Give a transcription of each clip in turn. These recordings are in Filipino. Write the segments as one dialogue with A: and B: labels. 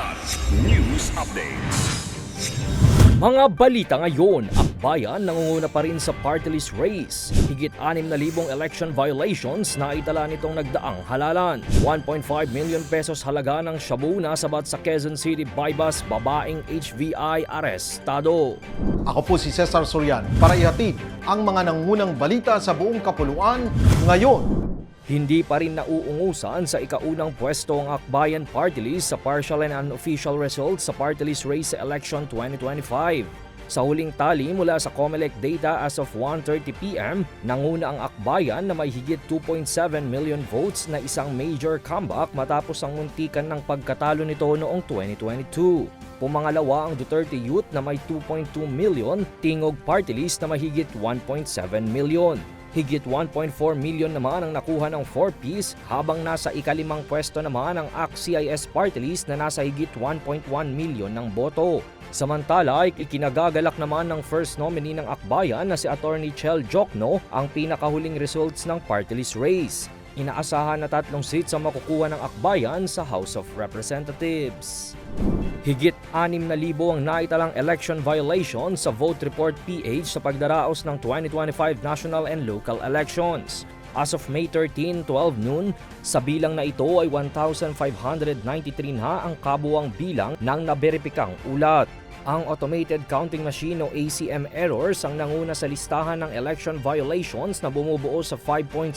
A: Kilat News Updates.
B: Mga balita ngayon, akbayan nangunguna pa rin sa party list race. Higit 6,000 election violations na itala nitong nagdaang halalan. 1.5 million pesos halaga ng shabu na sabat sa Quezon City bypass babaeng HVI arestado.
C: Ako po si Cesar Sorian para ihatid ang mga nangunang balita sa buong kapuluan ngayon.
B: Hindi pa rin nauungusan sa ikaunang pwesto ang Akbayan Party List sa partial and unofficial results sa party list race sa election 2025. Sa huling tali mula sa COMELEC data as of 1.30pm, nanguna ang Akbayan na may higit 2.7 million votes na isang major comeback matapos ang muntikan ng pagkatalo nito noong 2022. Pumangalawa ang Duterte Youth na may 2.2 million, Tingog Party List na mahigit 1.7 million. Higit 1.4 million naman ang nakuha ng 4-piece habang nasa ikalimang pwesto naman ang ACT-CIS party list na nasa higit 1.1 million ng boto. Samantala, ikinagagalak naman ng first nominee ng Akbayan na si Attorney Chel Jokno ang pinakahuling results ng party list race. Inaasahan na tatlong seats ang makukuha ng Akbayan sa House of Representatives. Higit 6,000 ang naitalang election violation sa Vote Report PH sa pagdaraos ng 2025 national and local elections. As of May 13, 12 noon, sa bilang na ito ay 1,593 na ang kabuang bilang ng naberipikang ulat. Ang automated counting machine o ACM errors ang nanguna sa listahan ng election violations na bumubuo sa 5.09%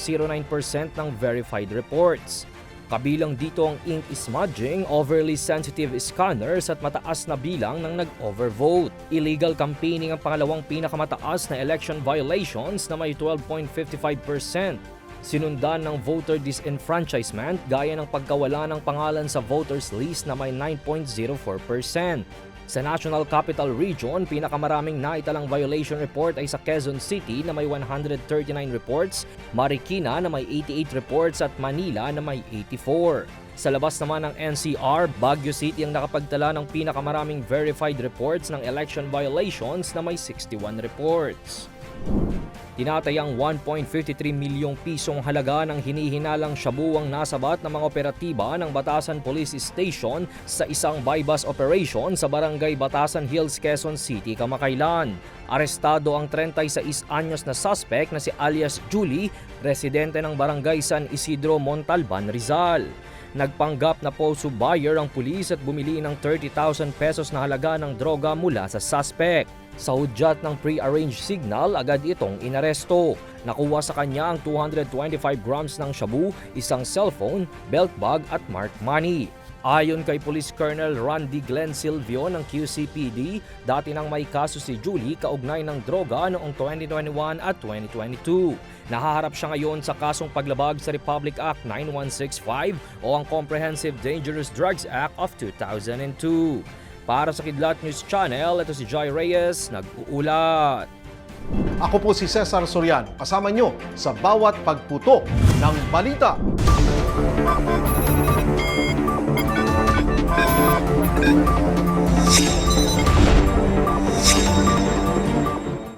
B: ng verified reports. Kabilang dito ang ink smudging, overly sensitive scanners at mataas na bilang ng nag-overvote. Illegal campaigning ang pangalawang pinakamataas na election violations na may 12.55%. Sinundan ng voter disenfranchisement gaya ng pagkawala ng pangalan sa voters list na may 9.04%. Sa National Capital Region, pinakamaraming naitalang violation report ay sa Quezon City na may 139 reports, Marikina na may 88 reports at Manila na may 84. Sa labas naman ng NCR, Baguio City ang nakapagtala ng pinakamaraming verified reports ng election violations na may 61 reports. Tinatayang 1.53 milyong pisong halaga ng hinihinalang shabu ang nasabat ng mga operatiba ng Batasan Police Station sa isang bypass operation sa Barangay Batasan Hills, Quezon City, kamakailan. Arestado ang 36 anyos na suspect na si alias Julie, residente ng Barangay San Isidro, Montalban, Rizal. Nagpanggap na poso buyer ang pulis at bumili ng 30,000 pesos na halaga ng droga mula sa suspect. Sa hudyat ng pre-arranged signal, agad itong inaresto. Nakuha sa kanya ang 225 grams ng shabu, isang cellphone, belt bag at marked money. Ayon kay Police Colonel Randy Glenn Silvio ng QCPD, dati nang may kaso si Julie kaugnay ng droga noong 2021 at 2022. Nahaharap siya ngayon sa kasong paglabag sa Republic Act 9165 o ang Comprehensive Dangerous Drugs Act of 2002. Para sa Kidlat News Channel, ito si Joy Reyes, nag-uulat.
C: Ako po si Cesar Sorian, kasama nyo sa bawat pagputo ng balita.